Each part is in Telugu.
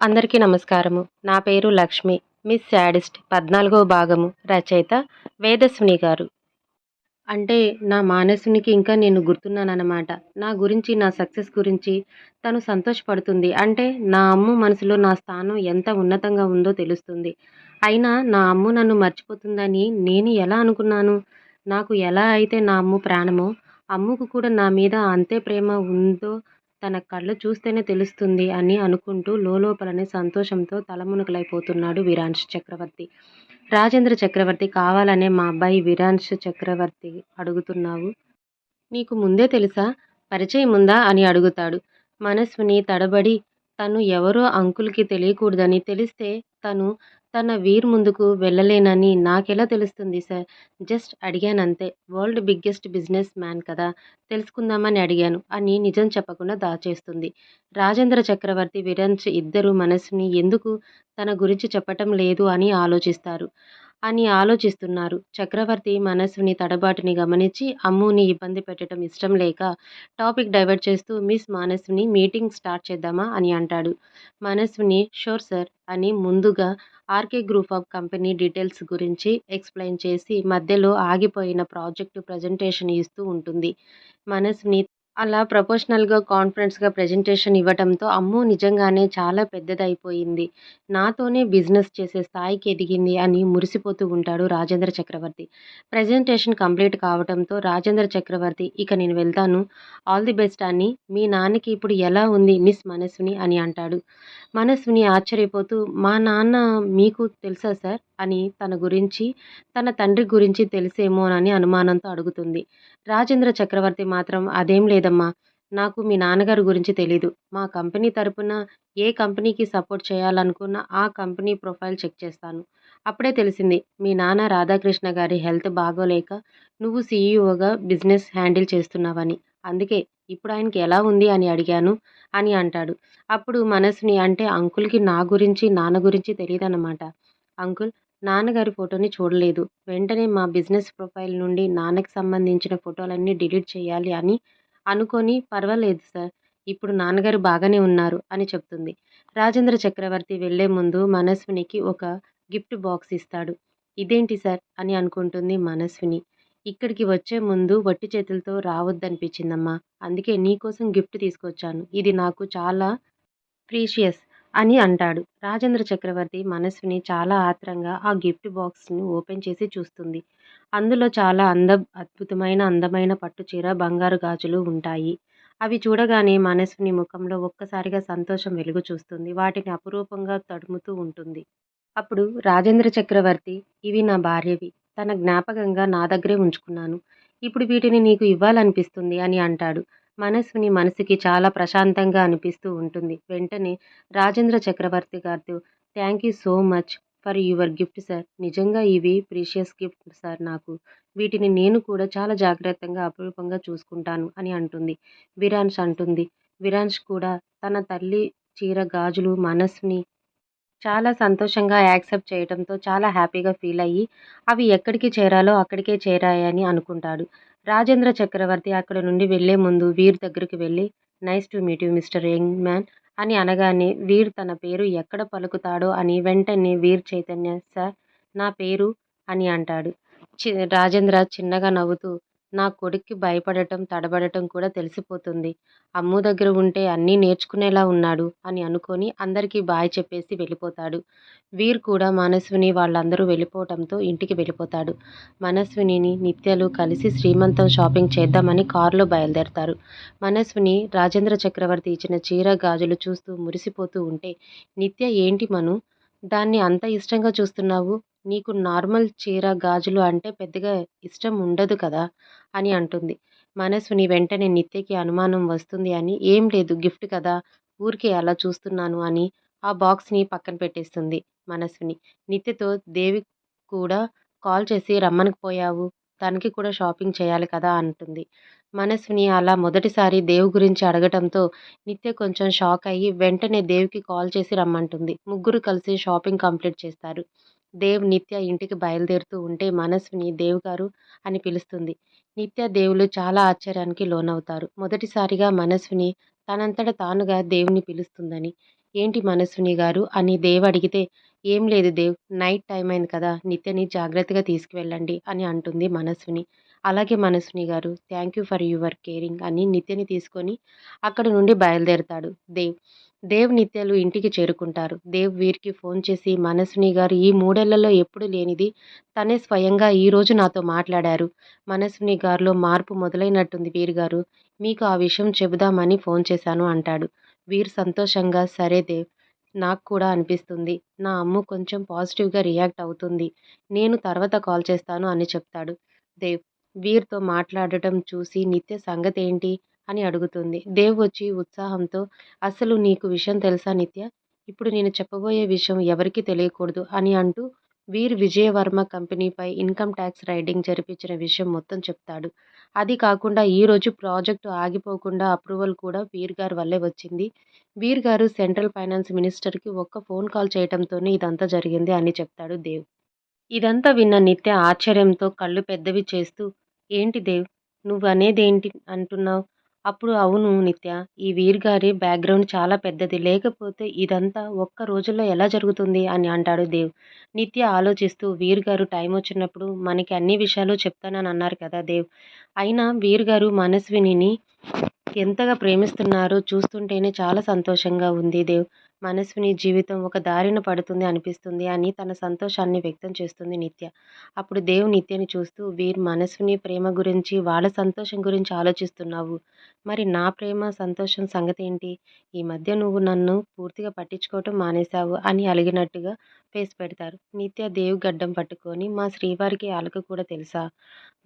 అందరికీ నమస్కారము. నా పేరు లక్ష్మి. మిస్ శాడిస్ట్ పద్నాలుగో భాగము రచయిత వేదస్విని గారు. అంటే నా మానసునికి ఇంకా నేను గుర్తున్నానన్నమాట. నా గురించి నా సక్సెస్ గురించి తను సంతోషపడుతుంది. అంటే నా అమ్ము మనసులో నా స్థానం ఎంత ఉన్నతంగా ఉందో తెలుస్తుంది. అయినా నా అమ్ము నన్ను మర్చిపోతుందని నేను ఎలా అనుకున్నాను? నాకు ఎలా అయితే నా అమ్ము ప్రాణమో అమ్ముకు కూడా నా మీద అంతే ప్రేమ ఉందో తన కళ్ళు చూస్తేనే తెలుస్తుంది అని అనుకుంటూ లోలోపలనే సంతోషంతో తలమునకలైపోతున్నాడు విరాంశ్ చక్రవర్తి. రాజేంద్ర చక్రవర్తి కావాలనే మా అబ్బాయి విరాంశ్ చక్రవర్తి అడుగుతున్నావు? నీకు ముందే తెలుసా? పరిచయం ఉందా? అని అడుగుతాడు. మనస్విని తడబడి తను ఎవరో అంకుల్కి తెలియకూడదని తెలిస్తే తను తన వీర్ ముందుకు వెళ్ళలేనని నాకెలా తెలుస్తుంది సార్? జస్ట్ అడిగానంతే. వరల్డ్ బిగ్గెస్ట్ బిజినెస్ మ్యాన్ కదా తెలుసుకుందామని అడిగాను. అని నిజం చెప్పకుండా దాచేస్తుంది. రాజేంద్ర చక్రవర్తి విరంచ్ ఇద్దరు మనసుని ఎందుకు తన గురించి చెప్పటం లేదు అని ఆలోచిస్తారు. అని ఆలోచిస్తున్నారు. చక్రవర్తి మనస్సుని తడబాటుని గమనించి అమ్ముని ఇబ్బంది పెట్టడం ఇష్టం లేక టాపిక్ డైవర్ట్ చేస్తూ మిస్ మానస్విని మీటింగ్ స్టార్ట్ చేద్దామా అని అంటాడు. మనస్విని షూర్ సార్ అని ముందుగా RK group of company details గురించి ఎక్స్ప్లెయిన్ చేసి మధ్యలో ఆగిపోయిన ప్రాజెక్టు ప్రజెంటేషన్ ఇస్తూ ఉంటుంది. మనస్విని అలా ప్రొఫెషనల్గా కాన్ఫిడెన్స్గా ప్రజెంటేషన్ ఇవ్వటంతో అమ్మో నిజంగానే చాలా పెద్దదైపోయింది. నాతోనే బిజినెస్ చేసే స్థాయికి ఎదిగింది అని మురిసిపోతూ ఉంటాడు రాజేంద్ర చక్రవర్తి. ప్రజెంటేషన్ కంప్లీట్ కావడంతో రాజేంద్ర చక్రవర్తి ఇక నేను వెళ్తాను. ఆల్ ది బెస్ట్ అని మీ నాన్నకి ఇప్పుడు ఎలా ఉంది మిస్ మనస్విని అని అంటాడు. మనస్విని ఆశ్చర్యపోతూ మా నాన్న మీకు తెలుసా సార్? అని తన గురించి తన తండ్రి గురించి తెలిసేమోనని అనుమానంతో అడుగుతుంది. రాజేంద్ర చక్రవర్తి మాత్రం అదేం లేదమ్మా. నాకు మీ నాన్నగారి గురించి తెలీదు. మా కంపెనీ తరపున ఏ కంపెనీకి సపోర్ట్ చేయాలనుకున్న ఆ కంపెనీ ప్రొఫైల్ చెక్ చేస్తాను. అప్పుడే తెలిసింది మీ నాన్న రాధాకృష్ణ గారి హెల్త్ బాగోలేక నువ్వు సీఈఓగా బిజినెస్ హ్యాండిల్ చేస్తున్నావని. అందుకే ఇప్పుడు ఆయనకి ఎలా ఉంది అని అడిగాను అని అంటాడు. అప్పుడు మనసుని అంటే అంకుల్కి నా గురించి నాన్న గురించి తెలియదన్నమాట. అంకుల్ నాన్నగారి ఫోటోని చూడలేదు. వెంటనే మా బిజినెస్ ప్రొఫైల్ నుండి నాన్నకి సంబంధించిన ఫోటోలన్నీ డిలీట్ చేయాలి అని అనుకొని పర్వాలేదు సార్ ఇప్పుడు నాన్నగారు బాగానే ఉన్నారు అని చెప్తుంది. రాజేంద్ర చక్రవర్తి వెళ్ళే ముందు మనస్వినికి ఒక గిఫ్ట్ బాక్స్ ఇస్తాడు. ఇదేంటి సార్ అని అనుకుంటుంది మనస్విని. ఇక్కడికి వచ్చే ముందు వట్టి చేతులతో రావద్దనిపించిందమ్మా. అందుకే నీకోసం గిఫ్ట్ తీసుకొచ్చాను. ఇది నాకు చాలా ప్రీషియస్. అని అంటాడు. రాజేంద్ర చక్రవర్తి మనస్విని చాలా ఆత్రంగా ఆ గిఫ్ట్ బాక్స్ని ఓపెన్ చేసి చూస్తుంది. అందులో చాలా అంద అద్భుతమైన అందమైన పట్టు చీర బంగారు గాజులు ఉంటాయి. అవి చూడగానే మనస్విని ముఖంలో ఒక్కసారిగా సంతోషం వెలుగు చూస్తుంది. వాటిని అపురూపంగా తడుముతూ ఉంటుంది. అప్పుడు రాజేంద్ర చక్రవర్తి ఇవి నా భార్యవి. తన జ్ఞాపకంగా నా దగ్గరే ఉంచుకున్నాను. ఇప్పుడు వీటిని నీకు ఇవ్వాలనిపిస్తుంది అని అంటాడు. మనస్సుని మనసుకి చాలా ప్రశాంతంగా అనిపిస్తూ ఉంటుంది. వెంటనే రాజేంద్ర చక్రవర్తి గారితో thank you so much for your gift sir. నిజంగా ఇవి ప్రీషియస్ గిఫ్ట్ సార్ నాకు. వీటిని నేను కూడా చాలా జాగ్రత్తగా అపురూపంగా చూసుకుంటాను అని అంటుంది. విరాన్ష్ అంటుంది. విరాన్ష్ కూడా తన తల్లి చీర గాజులు మనస్సుని చాలా సంతోషంగా యాక్సెప్ట్ చేయడంతో చాలా హ్యాపీగా ఫీల్ అయ్యి అవి ఎక్కడికి చేరాలో అక్కడికే చేరాయని అనుకుంటాడు. రాజేంద్ర చక్రవర్తి అక్కడ నుండి వెళ్ళే ముందు వీర్ దగ్గరికి వెళ్ళి nice to meet you mister young man అని అనగానే వీర్ తన పేరు ఎక్కడ పలుకుతాడో అని వెంటనే వీర్ చైతన్య సార్ నా పేరు అని అంటాడు. చి రాజేంద్ర చిన్నగా నవ్వుతూ నా కొడుక్కి భయపడటం తడబడటం కూడా తెలిసిపోతుంది. అమ్ము దగ్గర ఉంటే అన్నీ నేర్చుకునేలా ఉన్నాడు అని అనుకొని అందరికీ బాయ్ చెప్పేసి వెళ్ళిపోతాడు. వీర్ కూడా మనస్విని వాళ్ళందరూ వెళ్ళిపోవటంతో ఇంటికి వెళ్ళిపోతాడు. మనస్వినిని నిత్యలు కలిసి శ్రీమంతం షాపింగ్ చేద్దామని కారులో బయలుదేరతారు. మనస్విని రాజేంద్ర చక్రవర్తి ఇచ్చిన చీర గాజులు చూస్తూ మురిసిపోతూ ఉంటే నిత్య ఏంటి మను? దాన్ని అంత ఇష్టంగా చూస్తున్నావు? నీకు నార్మల్ చీర గాజులు అంటే పెద్దగా ఇష్టం ఉండదు కదా? అని అంటుంది. మనసుని వెంటనే నిత్యకి అనుమానం వస్తుంది అని. ఏం లేదు గిఫ్ట్ కదా ఊరికే అలా చూస్తున్నాను అని ఆ బాక్స్ని పక్కన పెట్టేస్తుంది మనసుని. నిత్యతో దేవి కూడా కాల్ చేసి రమ్మనికి పోయావు? తనకి కూడా షాపింగ్ చేయాలి కదా అంటుంది. మనస్విని అలా మొదటిసారి దేవు గురించి అడగటంతో నిత్య కొంచెం షాక్ అయ్యి వెంటనే దేవికి కాల్ చేసి రమ్మంటుంది. ముగ్గురు కలిసి షాపింగ్ కంప్లీట్ చేస్తారు. దేవ్ నిత్య ఇంటికి బయలుదేరుతూ ఉంటే మనస్విని దేవ్ గారు అని పిలుస్తుంది. నిత్య దేవులు చాలా ఆశ్చర్యానికి లోనవుతారు. మొదటిసారిగా మనస్విని తనంతట తానుగా దేవుని పిలుస్తుందని. ఏంటి మనస్విని గారు? అని దేవ్ అడిగితే ఏం లేదు దేవ్ నైట్ టైం అయింది కదా నిత్యని జాగ్రత్తగా తీసుకువెళ్ళండి అని అంటుంది మనస్విని అలాగే Manaswini garu thank you for your caring అని నిత్యని తీసుకొని అక్కడ నుండి బయలుదేరతాడు దేవ్. దేవ్ నిత్యాలు ఇంటికి చేరుకుంటారు. దేవ్ వీరికి ఫోన్ చేసి మనసుని గారు ఈ మూడేళ్ళలో ఎప్పుడు లేనిది తనే స్వయంగా ఈరోజు నాతో మాట్లాడారు. మనసుని గారిలో మార్పు మొదలైనట్టుంది వీర్ గారు. మీకు ఆ విషయం చెబుదామని ఫోన్ చేశాను అంటాడు. వీర్ సంతోషంగా సరే దేవ్. నాకు కూడా అనిపిస్తుంది. నా అమ్ము కొంచెం పాజిటివ్గా రియాక్ట్ అవుతుంది. నేను తర్వాత కాల్ చేస్తాను అని చెప్తాడు దేవ్. వీర్తో మాట్లాడటం చూసి నిత్య సంగతి ఏంటి అని అడుగుతుంది. దేవ్ వచ్చి ఉత్సాహంతో అసలు నీకు విషయం తెలుసా నిత్య? ఇప్పుడు నేను చెప్పబోయే విషయం ఎవరికీ తెలియకూడదు అని అంటూ వీర్ విజయవర్మ కంపెనీపై ఇన్కమ్ ట్యాక్స్ రైడింగ్ జరిపించిన విషయం మొత్తం చెప్తాడు. అది కాకుండా ఈరోజు ప్రాజెక్టు ఆగిపోకుండా అప్రూవల్ కూడా వీర్ గారి వల్లే వచ్చింది. వీర్ గారు సెంట్రల్ ఫైనాన్స్ మినిస్టర్కి ఒక్క ఫోన్ కాల్ చేయడంతోనే ఇదంతా జరిగింది అని చెప్తాడు దేవ్. ఇదంతా విన్న నిత్య ఆశ్చర్యంతో కళ్ళు పెద్దవి చేస్తూ ఏంటి దేవ్? నువ్వు అనేదేంటి అంటున్నావు? అప్పుడు అవును నిత్య ఈ వీర్ గారి బ్యాక్గ్రౌండ్ చాలా పెద్దది. లేకపోతే ఇదంతా ఒక్క రోజుల్లో ఎలా జరుగుతుంది అని అంటాడు దేవ్. నిత్య ఆలోచిస్తూ వీర్ గారు టైం వచ్చినప్పుడు మనకి అన్ని విషయాలు చెప్తానని అన్నారు కదా దేవ్. అయినా వీర్ గారు మనస్వినిని ఎంతగా ప్రేమిస్తున్నారో చూస్తుంటేనే చాలా సంతోషంగా ఉంది దేవ్. మనస్విని జీవితం ఒక దారిన పడుతుంది అనిపిస్తుంది అని తన సంతోషాన్ని వ్యక్తం చేస్తుంది నిత్య. అప్పుడు దేవ్ నిత్యని చూస్తూ వీర్ మనస్విని ప్రేమ గురించి వాళ్ళ సంతోషం గురించి ఆలోచిస్తున్నావు. మరి నా ప్రేమ సంతోషం సంగతి ఏంటి ఈ మధ్య నువ్వు నన్ను పూర్తిగా పట్టించుకోవటం మానేశావు అని అలిగినట్టుగా ఫేస్ పెడతారు. నిత్య దేవు గడ్డం పట్టుకొని మా శ్రీవారికి అలక కూడా తెలుసా?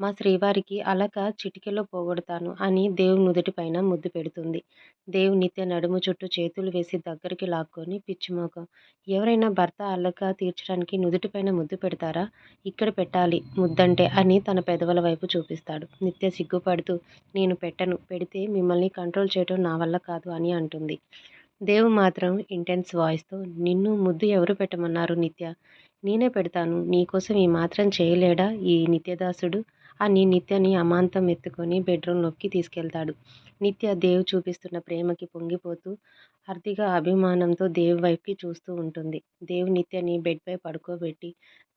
మా శ్రీవారికి అలక చిటికెలో పోగొడతాను అని దేవు నుదుటి పైన ముద్దు పెడుతుంది. దేవు నిత్య నడుము చుట్టూ చేతులు వేసి దగ్గరికి లాక్కొని పిచ్చిమోకం ఎవరైనా భర్త అలక తీర్చడానికి నుదుటిపైన ముద్దు పెడతారా? ఇక్కడ పెట్టాలి ముద్దంటే అని తన పెదవుల వైపు చూపిస్తాడు. నిత్య సిగ్గుపడుతూ నేను పెట్టను పెడితే మిమ్మల్ని కంట్రోల్ చేయడం నా వల్ల కాదు అని అంటుంది. దేవు మాత్రం ఇంటెన్స్ వాయిస్తో నిన్ను ముద్దు ఎవరు పెట్టమన్నారు నిత్య? నేనే పెడతాను. నీకోసం ఈ మాత్రం చేయలేడా ఈ నిత్యదాసుడు? అని నిత్యని అమాంతం ఎత్తుకొని బెడ్రూమ్లోకి తీసుకెళ్తాడు. నిత్య దేవ్ చూపిస్తున్న ప్రేమకి పొంగిపోతూ అర్ధిగా అభిమానంతో దేవ్ వైపుకి చూస్తూ ఉంటుంది. దేవ్ నిత్యని బెడ్పై పడుకోబెట్టి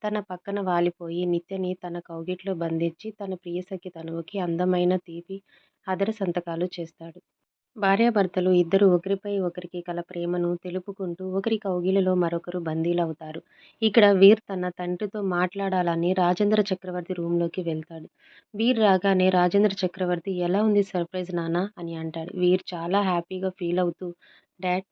తన పక్కన వాలిపోయి నిత్యని తన కౌగిట్లో బంధించి తన ప్రియసఖి తనువుకి అందమైన తీపి అదర సంతకాలు చేస్తాడు. భార్యాభర్తలు ఇద్దరు ఒకరిపై ఒకరికి కల ప్రేమను తెలుపుకుంటూ ఒకరి కౌగిలిలో మరొకరు బందీలవుతారు. ఇక్కడ వీర్ తన తండ్రితో మాట్లాడాలని రాజేంద్ర చక్రవర్తి రూంలోకి వెళ్తాడు. వీర్ రాగానే రాజేంద్ర చక్రవర్తి ఎలా ఉంది సర్ప్రైజ్ నానా అని అంటాడు. వీర్ చాలా హ్యాపీగా ఫీల్ అవుతూ డాడ్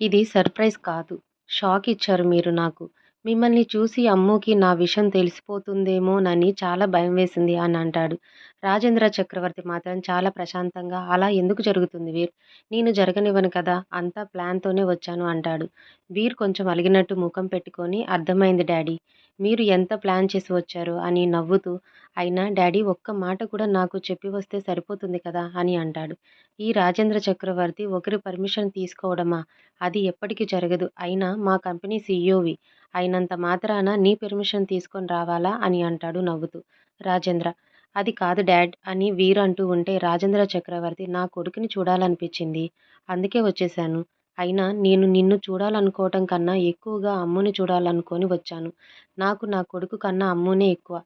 ఇది సర్ప్రైజ్ కాదు. షాక్ ఇచ్చారు మీరు నాకు. మిమ్మల్ని చూసి అమ్ముకి నా విషయం తెలిసిపోతుందేమోనని చాలా భయం వేసింది అని అంటాడు. రాజేంద్ర చక్రవర్తి మాత్రం చాలా ప్రశాంతంగా అలా ఎందుకు జరుగుతుంది వీర్? నేను జరగనివ్వను కదా అంతా ప్లాన్తోనే వచ్చాను అంటాడు. వీర్ కొంచెం అలిగినట్టు ముఖం పెట్టుకొని అర్థమైంది డాడీ మీరు ఎంత ప్లాన్ చేసి వచ్చారు? అని నవ్వుతూ అయినా డాడీ ఒక్క మాట కూడా నాకు చెప్పి వస్తే సరిపోతుంది కదా అని అంటాడు. ఈ రాజేంద్ర చక్రవర్తి ఒకరి పర్మిషన్ తీసుకోవడమా? అది ఎప్పటికీ జరగదు. అయినా మా కంపెనీ సీఈఓవి. అయినంత మాత్రాన నీ పెర్మిషన్ తీసుకొని రావాలా అని అంటాడు నవ్వుతూ. రాజేంద్ర అది కాదు డాడ్ అని వీర్ అంటూ ఉంటే రాజేంద్ర చక్రవర్తి నా కొడుకుని చూడాలనిపించింది. అందుకే వచ్చేసాను అయినా నేను నిన్ను చూడాలనుకోవటం కన్నా ఎక్కువగా అమ్ముని చూడాలనుకొని వచ్చాను. నాకు నా కొడుకు కన్నా అమ్మునే ఎక్కువ.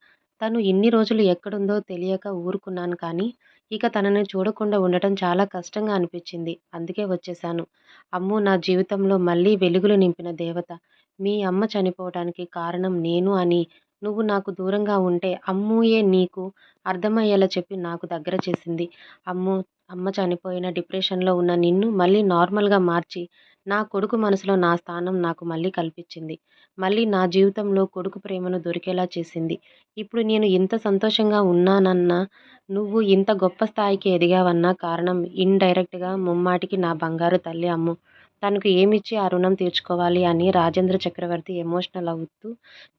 తను ఇన్ని రోజులు ఎక్కడుందో తెలియక ఊరుకున్నాను కానీ ఇక తనని చూడకుండా ఉండటం చాలా కష్టంగా అనిపించింది. అందుకే వచ్చేసాను అమ్ము నా జీవితంలో మళ్ళీ వెలుగులు నింపిన దేవత. మీ అమ్మ చనిపోవటానికి కారణం నేను అని నువ్వు నాకు దూరంగా ఉంటే అమ్మూయే నీకు అర్థమయ్యేలా చెప్పి నాకు దగ్గర చేసింది. అమ్ము అమ్మ చనిపోయిన డిప్రెషన్లో ఉన్న నిన్ను మళ్ళీ నార్మల్గా మార్చి నా కొడుకు మనసులో నా స్థానం నాకు మళ్ళీ కల్పించింది. మళ్ళీ నా జీవితంలో కొడుకు ప్రేమను దొరికేలా చేసింది. ఇప్పుడు నేను ఇంత సంతోషంగా ఉన్నానన్నా నువ్వు ఇంత గొప్ప స్థాయికి ఎదిగావన్న కారణం ఇండైరెక్ట్గా ముమ్మాటికి నా బంగారు తల్లి అమ్ము. తనకు ఏమిచ్చి ఆ రుణం తీర్చుకోవాలి అని రాజేంద్ర చక్రవర్తి ఎమోషనల్ అవుతూ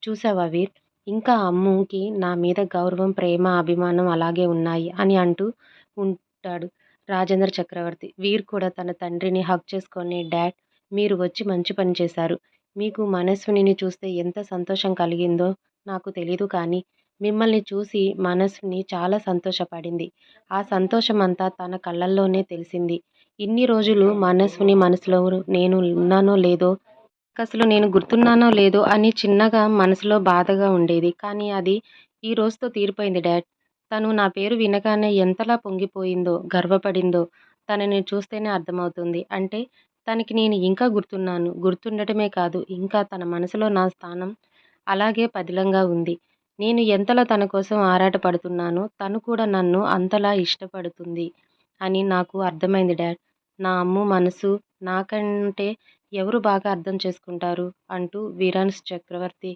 చూసావా వీర్ ఇంకా అమ్ముకి నా మీద గౌరవం ప్రేమ అభిమానం అలాగే ఉన్నాయి అని అంటూ ఉంటాడు రాజేంద్ర చక్రవర్తి. వీర్ కూడా తన తండ్రిని హక్ చేసుకొని డాడ్ మీరు వచ్చి మంచి పని చేశారు. మీకు మనస్విని చూస్తే ఎంత సంతోషం కలిగిందో నాకు తెలీదు కానీ మిమ్మల్ని చూసి మనస్విని చాలా సంతోషపడింది. ఆ సంతోషమంతా తన కళ్ళల్లోనే తెలిసింది. ఇన్ని రోజులు మనసుని మనసులో నేను ఉన్నానో లేదో అసలు నేను గుర్తున్నానో లేదో అని చిన్నగా మనసులో బాధగా ఉండేది. కానీ అది ఈ రోజుతో తీరిపోయింది డాడ్. తను నా పేరు వినగానే ఎంతలా పొంగిపోయిందో గర్వపడిందో తనని చూస్తేనే అర్థమవుతుంది. అంటే తనకి నేను ఇంకా గుర్తున్నాను. గుర్తుండటమే కాదు ఇంకా తన మనసులో నా స్థానం అలాగే పదిలంగా ఉంది. నేను ఎంతలా తన కోసం ఆరాటపడుతున్నానో తను కూడా నన్ను అంతలా ఇష్టపడుతుంది అని నాకు అర్థమైంది డాడ్. నా అమ్ము మనసు నాకంటే ఎవరు బాగా అర్థం చేసుకుంటారు? అంటూ వీరాన్స్ చక్రవర్తి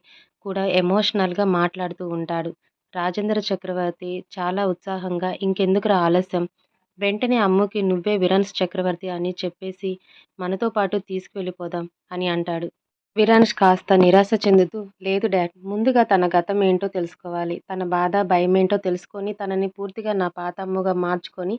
కూడా ఎమోషనల్గా మాట్లాడుతూ ఉంటాడు. రాజేంద్ర చక్రవర్తి చాలా ఉత్సాహంగా ఇంకెందుకురా ఆలస్యం? వెంటనే అమ్ముకి నువ్వే విరన్స్ చక్రవర్తి అని చెప్పేసి మనతో పాటు తీసుకువెళ్ళిపోదాం అని అంటాడు. విరాన్ష్ కాస్త నిరాశ చెందుతూ లేదు డాడ్ ముందుగా తన గతం ఏంటో తెలుసుకోవాలి. తన బాధ భయం ఏంటో తెలుసుకొని తనని పూర్తిగా నా పాతమ్మగా మార్చుకొని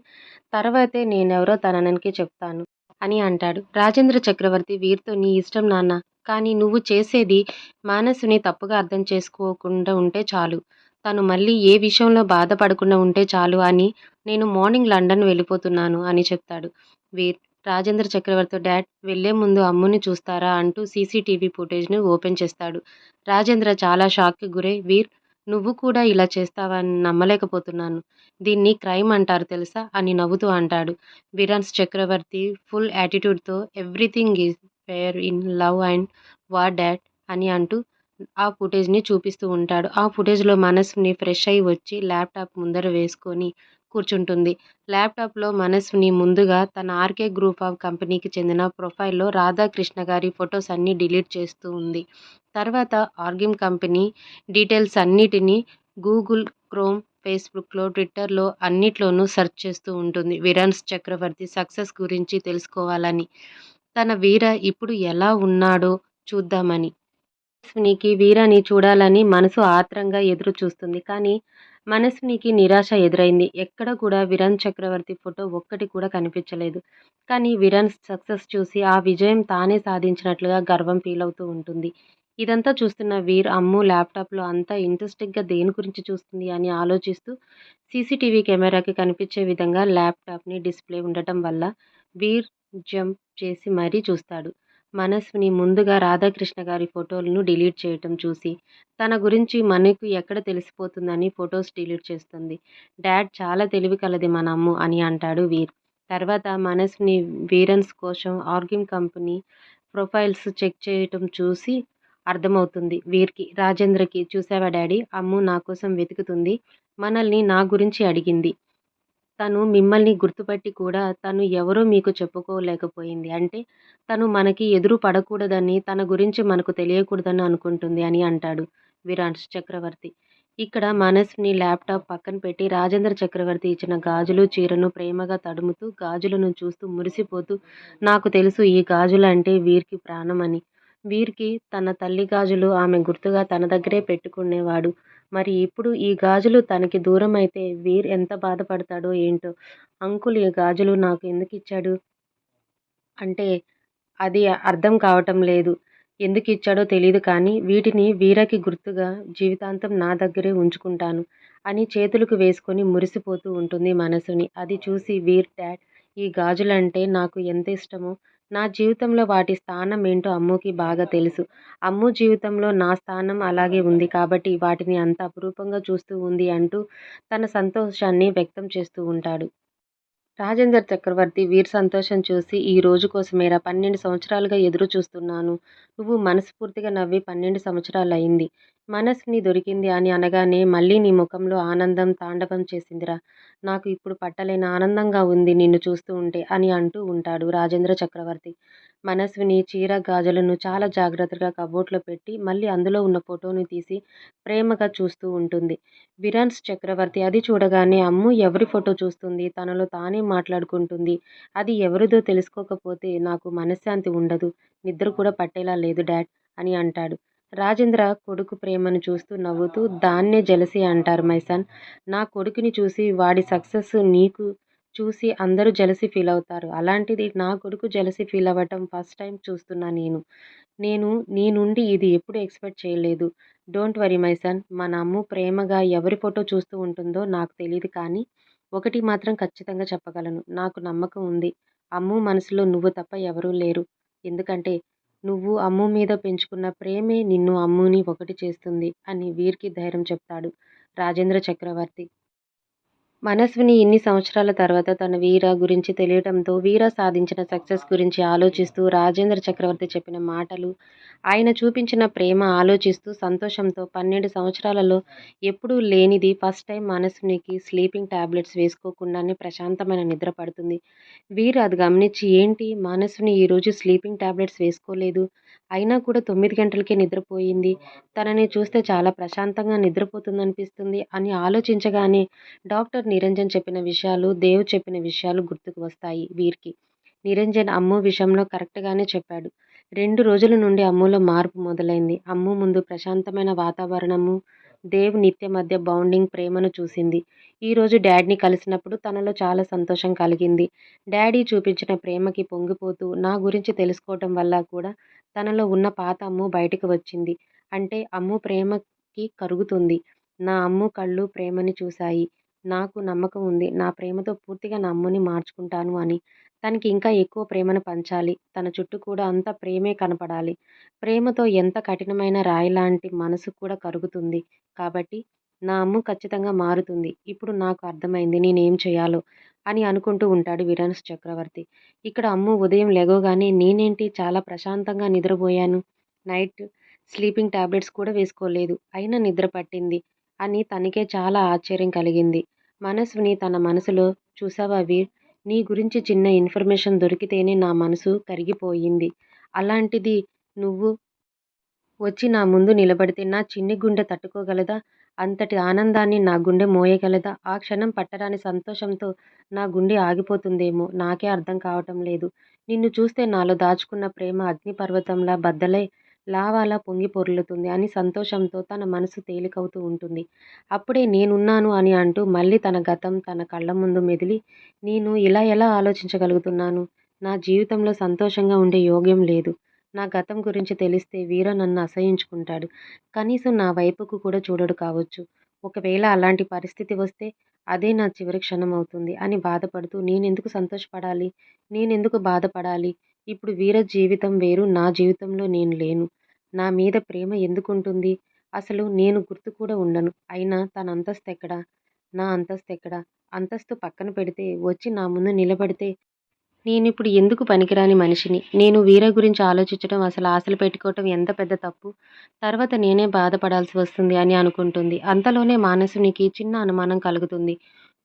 తర్వాతే నేనెవరో తననికి చెప్తాను అని అంటాడు. రాజేంద్ర చక్రవర్తి వీరితో నీ ఇష్టం నాన్న కానీ నువ్వు చేసేది మానసుని తప్పుగా అర్థం చేసుకోకుండా ఉంటే చాలు. తను మళ్ళీ ఏ విషయంలో బాధపడకుండా ఉంటే చాలు అని నేను మార్నింగ్ లండన్ వెళ్ళిపోతున్నాను అని చెప్తాడు. వీర్ రాజేంద్ర చక్రవర్తి డాడ్ వెళ్ళే ముందు అమ్ముని చూస్తారా అంటూ సీసీటీవీ ఫుటేజ్ను ఓపెన్ చేస్తాడు. రాజేంద్ర చాలా షాక్కి గురై వీర్ నువ్వు కూడా ఇలా చేస్తావని నమ్మలేకపోతున్నాను. దీన్ని క్రైమ్ అంటారు తెలుసా? అని నవ్వుతూ అంటాడు. విరాన్స్ చక్రవర్తి full యాటిట్యూడ్తో everything is fair in love and war dad అని అంటూ ఆ ఫుటేజ్ని చూపిస్తూ ఉంటాడు. ఆ ఫుటేజ్లో మనస్సుని ఫ్రెష్ అయ్యి వచ్చి ల్యాప్టాప్ ముందర వేసుకొని కూర్చుంటుంది. ల్యాప్టాప్లో మనస్విని ముందుగా తన ఆర్కే గ్రూప్ ఆఫ్ కంపెనీకి చెందిన ప్రొఫైల్లో రాధాకృష్ణ గారి ఫొటోస్ అన్నీ డిలీట్ చేస్తూ ఉంది. తర్వాత ఆర్గిమ్ కంపెనీ డీటెయిల్స్ అన్నిటినీ గూగుల్ క్రోమ్ ఫేస్బుక్లో ట్విట్టర్లో అన్నిట్లోనూ సెర్చ్ చేస్తూ ఉంటుంది. విరాన్స్ చక్రవర్తి సక్సెస్ గురించి తెలుసుకోవాలని. తన వీర ఇప్పుడు ఎలా ఉన్నాడో చూద్దామని. మనస్వినికి వీరాని చూడాలని మనసు ఆత్రంగా ఎదురు చూస్తుంది కానీ మనసునికి నిరాశ ఎదురైంది. ఎక్కడ కూడా విరాన్ చక్రవర్తి ఫోటో ఒక్కటి కూడా కనిపించలేదు. కానీ విరాన్ సక్సెస్ చూసి ఆ విజయం తానే సాధించినట్లుగా గర్వం ఫీల్ అవుతూ ఉంటుంది. ఇదంతా చూస్తున్న వీర్ అమ్ము ల్యాప్టాప్లో అంతా ఇంట్రెస్టింగ్గా దేని గురించి చూస్తుంది అని ఆలోచిస్తూ సీసీటీవీ కెమెరాకి కనిపించే విధంగా ల్యాప్టాప్ని డిస్ప్లే ఉండటం వల్ల వీర్ జంప్ చేసి మరీ చూస్తాడు. మనస్విని ముందుగా రాధాకృష్ణ గారి ఫోటోలను డిలీట్ చేయటం చూసి తన గురించి మనకు ఎక్కడ తెలిసిపోతుందని ఫొటోస్ డిలీట్ చేస్తుంది. డాడ్ చాలా తెలివి కలది మన అమ్ము అని అంటాడు వీర్. తర్వాత మనస్విని వీరన్స్ కోసం ఆర్గిమ్ కంపెనీ ప్రొఫైల్స్ చెక్ చేయటం చూసి అర్థమవుతుంది వీర్కి. రాజేంద్రకి చూసావా డాడీ అమ్ము నా కోసం వెతుకుతుంది. మనల్ని నా గురించి అడిగింది. తను మిమ్మల్ని గుర్తుపట్టి కూడా తను ఎవరో మీకు చెప్పుకోలేకపోయింది. అంటే తను మనకి ఎదురు పడకూడదని తన గురించి మనకు తెలియకూడదని అనుకుంటుంది అని అంటాడు విరాట్ చక్రవర్తి. ఇక్కడ మనస్ని ల్యాప్టాప్ పక్కన పెట్టి రాజేంద్ర చక్రవర్తి ఇచ్చిన గాజులు చీరను ప్రేమగా తడుముతూ గాజులను చూస్తూ మురిసిపోతూ నాకు తెలుసు ఈ గాజులు అంటే వీరికి ప్రాణం అని వీర్కి తన తల్లి గాజులు ఆమె గుర్తుగా తన దగ్గరే పెట్టుకునేవాడు. మరి ఇప్పుడు ఈ గాజులు తనకి దూరం అయితే వీర్ ఎంత బాధపడతాడో ఏంటో. అంకుల్ ఈ గాజులు నాకు ఎందుకు ఇచ్చాడు? అంటే అది అర్థం కావటం లేదు. ఎందుకు ఇచ్చాడో తెలియదు కానీ వీటిని వీరకి గుర్తుగా జీవితాంతం నా దగ్గరే ఉంచుకుంటాను అని చేతులకు వేసుకొని మురిసిపోతూ ఉంటుంది మనసుని. అది చూసి వీర్ డాడ్ ఈ గాజులంటే నాకు ఎంత ఇష్టమో నా జీవితంలో వాటి స్థానం ఏంటో అమ్ముకి బాగా తెలుసు. అమ్ము జీవితంలో నా స్థానం అలాగే ఉంది కాబట్టి వాటిని అంత అపురూపంగా చూస్తూ ఉంది అంటూ తన సంతోషాన్ని వ్యక్తం చేస్తూ ఉంటాడు. రాజేంద్ర చక్రవర్తి వీర్ సంతోషం చూసి ఈ రోజు కోసమేరా పన్నెండు సంవత్సరాలుగా ఎదురు చూస్తున్నాను నువ్వు మనస్ఫూర్తిగా నవ్వి పన్నెండు సంవత్సరాలు అయింది మనస్ని దొరికింది అని అనగానే మళ్ళీ నీ ముఖంలో ఆనందం తాండవం చేసిందిరా. నాకు ఇప్పుడు పట్టలేని ఆనందంగా ఉంది నిన్ను చూస్తూ ఉంటే అని అంటూ ఉంటాడు రాజేంద్ర చక్రవర్తి. మనస్విని చీర గాజులను చాలా జాగ్రత్తగా కబోర్డ్లో పెట్టి మళ్ళీ అందులో ఉన్న ఫోటోని తీసి ప్రేమగా చూస్తూ ఉంటుంది. విరాన్స్ చక్రవర్తి అది చూడగానే అమ్ము ఎవరి ఫోటో చూస్తుంది? తనలో తానే మాట్లాడుకుంటుంది. అది ఎవరిదో తెలుసుకోకపోతే నాకు మనశ్శాంతి ఉండదు. నిద్ర కూడా పట్టేలా లేదు డాడ్ అని అంటాడు. రాజేంద్ర కొడుకు ప్రేమను చూస్తూ నవ్వుతూ దాన్నే జలసి అంటారు మైసన్ నా కొడుకుని చూసి వాడి సక్సెస్ నీకు చూసి అందరూ జలసి ఫీల్ అవుతారు. అలాంటిది నా కొడుకు జలసి ఫీల్ అవ్వటం ఫస్ట్ టైం చూస్తున్నా నేను. నేను నీ నుండి ఇది ఎప్పుడు ఎక్స్పెక్ట్ చేయలేదు. Don't worry my son. మన అమ్ము ప్రేమగా ఎవరి ఫోటో చూస్తూ ఉంటుందో నాకు తెలియదు కానీ ఒకటి మాత్రం ఖచ్చితంగా చెప్పగలను. నాకు నమ్మకం ఉంది. అమ్ము మనసులో నువ్వు తప్ప ఎవరూ లేరు. ఎందుకంటే నువ్వు అమ్ము మీద పెంచుకున్న ప్రేమే నిన్ను అమ్ముని ఒకటి చేస్తుంది అని వీర్కి ధైర్యం చెప్తాడు రాజేంద్ర చక్రవర్తి. మనస్విని ఇన్ని సంవత్సరాల తర్వాత తన వీర గురించి తెలియటంతో వీర సాధించిన సక్సెస్ గురించి ఆలోచిస్తూ రాజేంద్ర చక్రవర్తి చెప్పిన మాటలు ఆయన చూపించిన ప్రేమ ఆలోచిస్తూ సంతోషంతో పన్నెండు సంవత్సరాలలో ఎప్పుడూ లేనిది ఫస్ట్ టైం మనస్వినికి స్లీపింగ్ టాబ్లెట్స్ వేసుకోకుండానే ప్రశాంతమైన నిద్ర పడుతుంది. వీరు అది గమనించి ఏంటి? మనస్విని ఈరోజు స్లీపింగ్ ట్యాబ్లెట్స్ వేసుకోలేదు. అయినా కూడా తొమ్మిది గంటలకే నిద్రపోయింది. తనని చూస్తే చాలా ప్రశాంతంగా నిద్రపోతుందనిపిస్తుంది అని ఆలోచించగానే డాక్టర్ నిరంజన్ చెప్పిన విషయాలు దేవ్ చెప్పిన విషయాలు గుర్తుకు వస్తాయి వీరికి. నిరంజన్ అమ్ము విషయంలో కరెక్ట్గానే చెప్పాడు. రెండు రోజుల నుండి అమ్ములో మార్పు మొదలైంది. అమ్ము ముందు ప్రశాంతమైన వాతావరణము దేవ్ నిత్య మధ్య బౌండింగ్ ప్రేమను చూసింది. ఈరోజు డాడీని కలిసినప్పుడు తనలో చాలా సంతోషం కలిగింది. డాడీ చూపించిన ప్రేమకి పొంగిపోతూ నా గురించి తెలుసుకోవటం వల్ల కూడా తనలో ఉన్న పాత అమ్ము బయటకు వచ్చింది. అంటే అమ్ము ప్రేమకి కరుగుతుంది. నా అమ్ము కళ్ళు ప్రేమని చూశాయి. నాకు నమ్మకం ఉంది. నా ప్రేమతో పూర్తిగా నా అమ్ముని మార్చుకుంటాను అని. తనకి ఇంకా ఎక్కువ ప్రేమను పంచాలి. తన చుట్టూ కూడా అంత ప్రేమే కనపడాలి. ప్రేమతో ఎంత కఠినమైన రాయి లాంటి మనసు కూడా కరుగుతుంది. కాబట్టి నా అమ్ము ఖచ్చితంగా మారుతుంది. ఇప్పుడు నాకు అర్థమైంది నేనేం చేయాలో అని అనుకుంటూ ఉంటాడు విరాన్స్ చక్రవర్తి. ఇక్కడ అమ్ము ఉదయం లెగోగానే నేనేంటి చాలా ప్రశాంతంగా నిద్రపోయాను? నైట్ స్లీపింగ్ టాబ్లెట్స్ కూడా వేసుకోలేదు. అయినా నిద్ర పట్టింది అని తనకే చాలా ఆశ్చర్యం కలిగింది. మనస్విని తన మనసులో చూసావా వీర్? నీ గురించి చిన్న ఇన్ఫర్మేషన్ దొరికితేనే నా మనసు కరిగిపోయింది. అలాంటిది నువ్వు వచ్చి నా ముందు నిలబడితే నా చిన్ని గుండె తట్టుకోగలదా? అంతటి ఆనందాన్ని నా గుండె మోయగలదా? ఆ క్షణం పట్టరాని సంతోషంతో నా గుండె ఆగిపోతుందేమో? నాకే అర్థం కావటం లేదు. నిన్ను చూస్తే నాలో దాచుకున్న ప్రేమ అగ్నిపర్వతంలా బద్దలై లావాలా పొంగి పొర్లుతుంది అని సంతోషంతో తన మనసు తేలికవుతూ ఉంటుంది. అప్పుడే నేనున్నాను అని అంటూ మళ్ళీ తన గతం తన కళ్ళ ముందు మెదిలి నేను ఇలా ఎలా ఆలోచించగలుగుతున్నాను? నా జీవితంలో సంతోషంగా ఉండే యోగ్యం లేదు. నా గతం గురించి తెలిస్తే వీర నన్ను అసహించుకుంటాడు. కనీసం నా వైపుకు కూడా చూడడు కావచ్చు. ఒకవేళ అలాంటి పరిస్థితి వస్తే అదే నా చివరి క్షణం అవుతుంది అని బాధపడుతూ నేనెందుకు సంతోషపడాలి? నేనెందుకు బాధపడాలి? ఇప్పుడు వీర జీవితం వేరు నా జీవితంలో నేను లేను. నా మీద ప్రేమ ఎందుకుంటుంది? అసలు నేను గుర్తు కూడా ఉండను. అయినా తన అంతస్తు ఎక్కడా? నా అంతస్తు ఎక్కడా? అంతస్తు పక్కన పెడితే వచ్చి నా ముందు నిలబడితే నేనిప్పుడు ఎందుకు పనికిరాని మనిషిని? నేను వీర గురించి ఆలోచించడం అసలు ఆశలు పెట్టుకోవటం ఎంత పెద్ద తప్పు? తర్వాత నేనే బాధపడాల్సి వస్తుంది అని అనుకుంటుంది. అంతలోనే మానసునికి చిన్న అనుమానం కలుగుతుంది.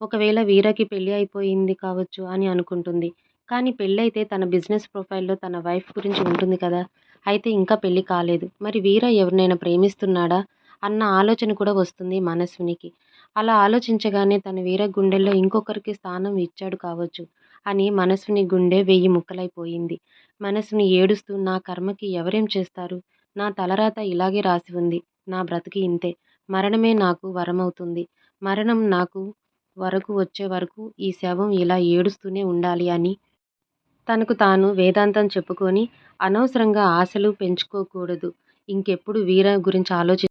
ఒకవేళ వీరకి పెళ్ళి అయిపోయింది కావచ్చు అని అనుకుంటుంది. కానీ పెళ్ళైతే తన బిజినెస్ ప్రొఫైల్లో తన వైఫ్ గురించి ఉంటుంది కదా అయితే ఇంకా పెళ్ళి కాలేదు. మరి వీర ఎవరినైనా ప్రేమిస్తున్నాడా? అన్న ఆలోచన కూడా వస్తుంది మనస్వినికి. అలా ఆలోచించగానే తన వీర గుండెల్లో ఇంకొకరికి స్థానం ఇచ్చాడు కావచ్చు అని మనస్విని గుండె వెయ్యి ముక్కలైపోయింది. మనస్విని ఏడుస్తూ నా కర్మకి ఎవరేం చేస్తారు? నా తలరాత ఇలాగే రాసి ఉంది. నా బ్రతికి ఇంతే. మరణమే నాకు వరమవుతుంది. మరణం నాకు వరకు వచ్చే వరకు ఈ శవం ఇలా ఏడుస్తూనే ఉండాలి అని తనకు తాను వేదాంతం చెప్పుకొని అనవసరంగా ఆశలు పెంచుకోకూడదు. ఇంకెప్పుడు వీర గురించి ఆలోచి